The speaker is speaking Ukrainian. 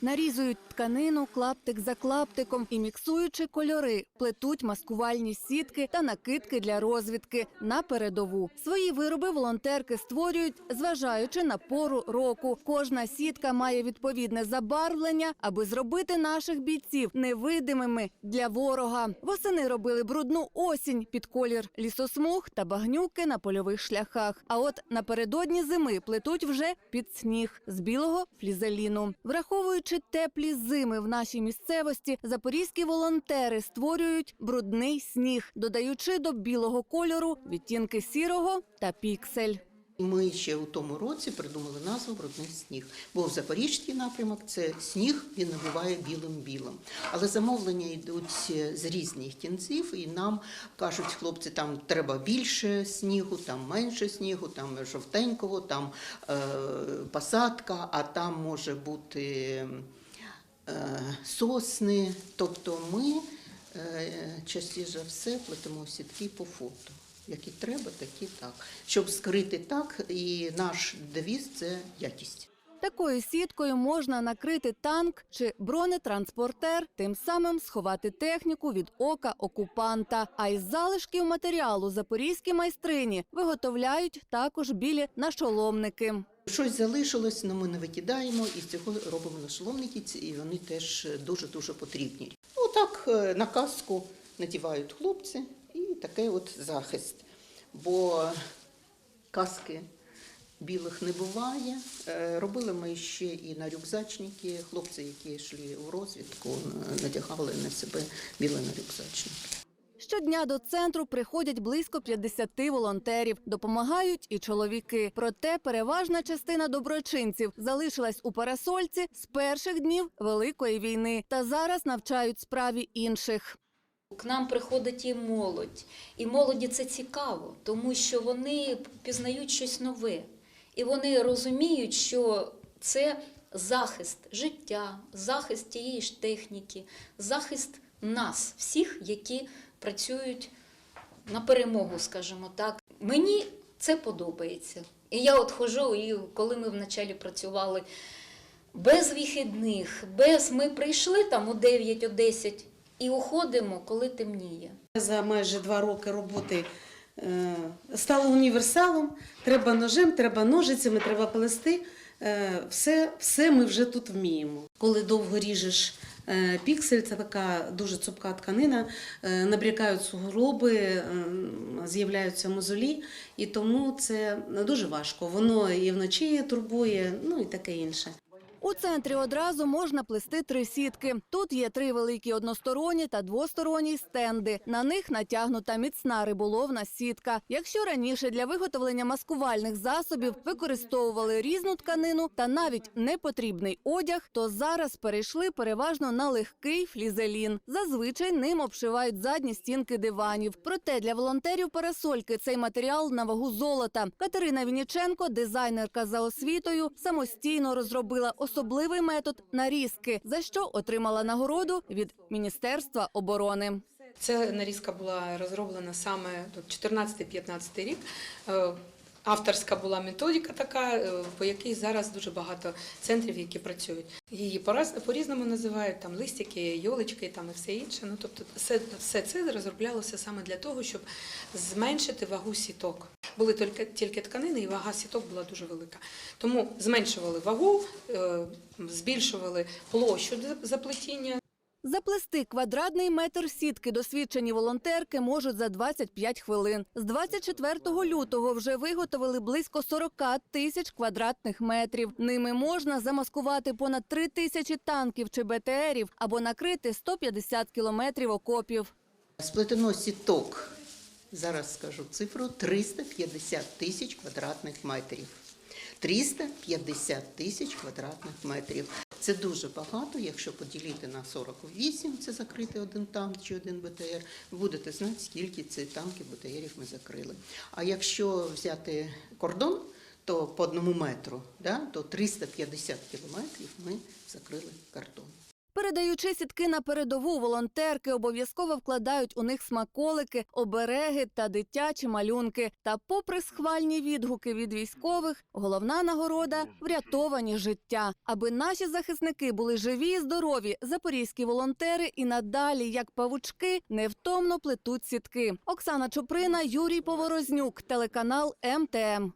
Нарізують тканину клаптик за клаптиком і, міксуючи кольори, плетуть маскувальні сітки та накидки для розвідки на передову. Свої вироби волонтерки створюють, зважаючи на пору року. Кожна сітка має відповідне забарвлення, аби зробити наших бійців невидимими для ворога. Восени робили брудну осінь під колір лісосмуг та багнюки на польових шляхах. А от напередодні зими плетуть вже під сніг з білого флізеліну. Враховуючи теплі зими в нашій місцевості, запорізькі волонтери створюють брудний сніг, додаючи до білого кольору відтінки сірого та піксель. Ми ще у тому році придумали назву Брудний сніг. Бо в Запорізький напрямок це сніг, він набуває білим-білим. Але замовлення йдуть з різних кінців, і нам кажуть, хлопці, там треба більше снігу, там менше снігу, там жовтенького, там е, посадка, а там може бути е, сосни. Тобто ми е, частіше за все плетемо сітки по фото. Які треба, такі так. Щоб скрити так, і наш девіз це якість. Такою сіткою можна накрити танк чи бронетранспортер, тим самим сховати техніку від ока окупанта. А із залишків матеріалу запорізькі майстрині виготовляють також білі нашоломники. Щось залишилось, але ми не викидаємо, і з цього робимо нашоломники, і вони теж дуже-дуже потрібні. Ну так е, на каску надівають хлопці такий от захист. Бо каски білих не буває. Е, Робили ми ще і на рюкзачники. Хлопці, які йшли у розвідку, е, надягали на себе білі на рюкзачники. Щодня до центру приходять близько 50 волонтерів. Допомагають і чоловіки. Проте переважна частина доброчинців залишилась у парасольці з перших днів Великої війни та зараз навчають справі інших. К нам приходить і молодь, і молоді це цікаво, тому що вони пізнають щось нове, і вони розуміють, що це захист життя, захист тієї ж техніки, захист нас, всіх, які працюють на перемогу, скажімо так. Мені це подобається. І я от хожу, і коли ми вначалі працювали без вихідних, без ми прийшли там о 9, о 10 і уходимо, коли темніє. За майже два роки роботи е, стала універсалом. Треба ножем, треба ножицями, треба плести. Е, Все, все ми вже тут вміємо. Коли довго ріжеш е, піксель, це така дуже цупка тканина, набрякають суглоби, е, з'являються мозолі, і тому це дуже важко. Воно і вночі турбує, ну і таке інше. У центрі одразу можна плести три сітки. Тут є три великі односторонні та двосторонні стенди. На них натягнута міцна риболовна сітка. Якщо раніше для виготовлення маскувальних засобів використовували різну тканину та навіть непотрібний одяг, то зараз перейшли переважно на легкий флізелін. Зазвичай ним обшивають задні стінки диванів. Проте для волонтерів парасольки цей матеріал на вагу золота. Катерина Вініченко, дизайнерка за освітою, самостійно розробила особливий метод нарізки, за що отримала нагороду від Міністерства оборони. Ця нарізка була розроблена саме 14-15 рік. Е, Авторська була методика така, е, по якій зараз дуже багато центрів, які працюють. Її пораз- по-різному називають там листики, йолочки там і все інше. Ну тобто, все, все це розроблялося саме для того, щоб зменшити вагу сіток. Були тільки, тільки тканини, і вага сіток була дуже велика. Тому зменшували вагу, е, збільшували площу заплетіння. Заплести квадратний метр сітки досвідчені волонтерки можуть за 25 хвилин. З 24 лютого вже виготовили близько 40 тисяч квадратних метрів. Ними можна замаскувати понад 3 тисячі танків чи БТРів або накрити 150 кілометрів окопів. Сплетено сіток, зараз скажу цифру, 350 тисяч квадратних метрів. 350 тисяч квадратних метрів. Це дуже багато. Якщо поділити на 48, це закрити один танк чи один БТР, ви будете знати, скільки цих танків БТРів ми закрили. А якщо взяти кордон, то по одному метру, да, то 350 кілометрів ми закрили кордон. Передаючи сітки на передову, волонтерки обов'язково вкладають у них смаколики, обереги та дитячі малюнки. Та, попри схвальні відгуки від військових, головна нагорода врятовані життя. Аби наші захисники були живі і здорові, запорізькі волонтери і надалі, як павучки, невтомно плетуть сітки. Оксана Чуприна, Юрій Поворознюк, телеканал МТМ.